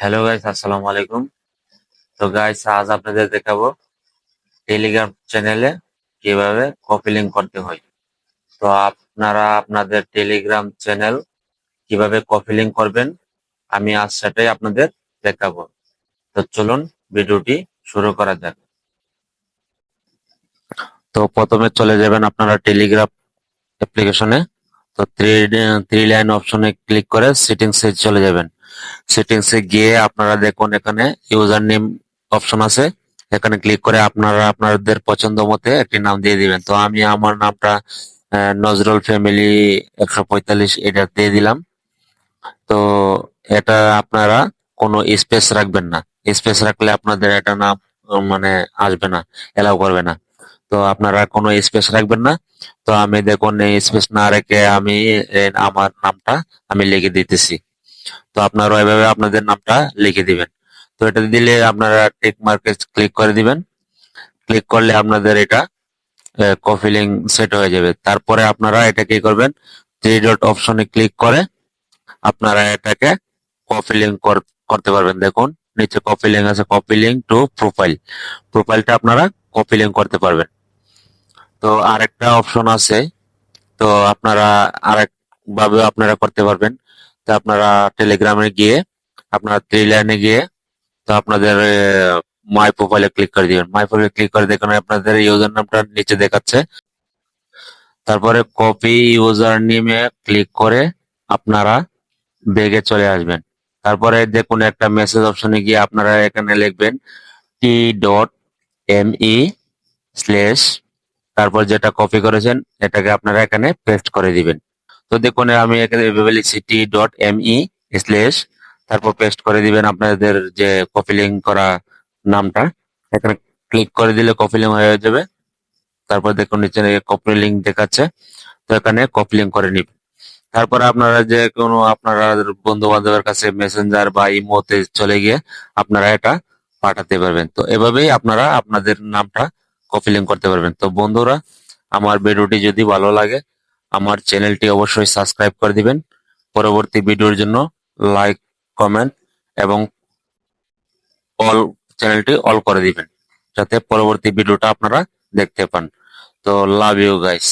Hello guys আসসালামু আলাইকুম। তো গাইস আজ আপনাদের দেখাবো টেলিগ্রাম চ্যানেলে কীভাবে কপি লিঙ্ক করতে হয়। তো, আপনারা আপনাদের টেলিগ্রাম চ্যানেল কীভাবে কপি লিঙ্ক করবেন, আমি আজ সেটাই আপনাদের দেখাবো। তো, চলুন ভিডিওটি শুরু করা যাক। তো, প্রথমে চলে যাবেন আপনারা টেলিগ্রাম অ্যাপ্লিকেশনে তো থ্রি থ্রি লাইন অপশনে ক্লিক করে সেটিংসে চলে যাবেন। সেটিংসে গিয়ে আপনারা দেখুন এখানে ইউজার নেম অপশন আছে। এখানে ক্লিক করে আপনারা আপনাদের পছন্দ মতে একটি নাম দিয়ে দিবেন। তো আমি আমার নামটা নজরুল ফ্যামিলি একশো পঁয়তাল্লিশ এটা দিয়ে দিলাম। তো এটা আপনারা কোনো স্পেস রাখবেন না। স্পেস রাখলে আপনাদের এটা নাম মানে আসবে না এলাও করবে না। তো আপনারা কোনো স্পেস রাখবেন না। তো আমি দেখুন এই স্পেস না রেখে আমি আমার নামটা আমি লিখে দিতেছি। তো আপনারা এভাবে আপনাদের নামটা লিখে দিবেন। তো এটা দিলে আপনারা টিক মার্কে ক্লিক করে দিবেন। ক্লিক করলে আপনাদের এটা লিঙ্ক সেট হয়ে যাবে। তারপরে আপনারা এটা কি করবেন? থ্রি ডট অপশনে ক্লিক করে আপনারা এটাকে কপি লিঙ্ক করতে পারবেন। দেখুন, নিচে কপি লিঙ্ক আছে। কপি লিঙ্ক টু প্রোফাইল প্রোফাইলটা আপনারা কপি লিঙ্ক করতে পারবেন। তো আরেকটা অপশন আছে। তো আপনারা আরেক ভাবে আপনারা করতে পারবেন। তো আপনারা টেলিগ্রামে গিয়ে, আপনারা থ্রি লাইনে গিয়ে, তো আপনাদের মাই প্রোফাইলে ক্লিক করে দিবেন। মাই প্রোফাইলে ক্লিক করে দেখুন আপনাদের ইউজার নামটা নিচে দেখাচ্ছে। তারপরে কপি ইউজার নেমে ক্লিক করে আপনারা বেগে চলে আসবেন। তারপরে দেখুন একটা মেসেজ অপশনে গিয়ে আপনারা এখানে লিখবেন T dot M E slash তারপর যেটা কপি করেছেন, এটাকে আপনারা এখানে পেস্ট করে দিবেন। তো দেখুন, আমি এখানে এভাবে লিখছি T dot M E slash তারপর পেস্ট করে দিবেন আপনাদের যে কপি লিঙ্ক করা নামটা। এখানে ক্লিক করে দিলে কপি লিঙ্ক হয়ে যাবে। তারপর দেখুন, নিচে কপি লিঙ্ক দেখাচ্ছে, তো এখানে কপি লিঙ্ক করে নিবেন। তারপরে আপনারা যে কোনো আপনারা বন্ধু বান্ধবের কাছে মেসেঞ্জার বা ইমোতে চলে গিয়ে আপনারা এটা পাঠাতে পারবেন। তো এভাবেই আপনারা আপনাদের নামটা কপি লিঙ্ক করতে পারবেন। তো বন্ধুরা, আমার ভিডিওটি যদি ভালো লাগে, আমার চ্যানেলটি অবশ্যই সাবস্ক্রাইব করে দিবেন। পরবর্তী ভিডিওর জন্য লাইক কমেন্ট এবং অল চ্যানেলটি অল করে দিবেন, যাতে পরবর্তী ভিডিওটা আপনারা দেখতে পান। তো লাভ ইউ গাইস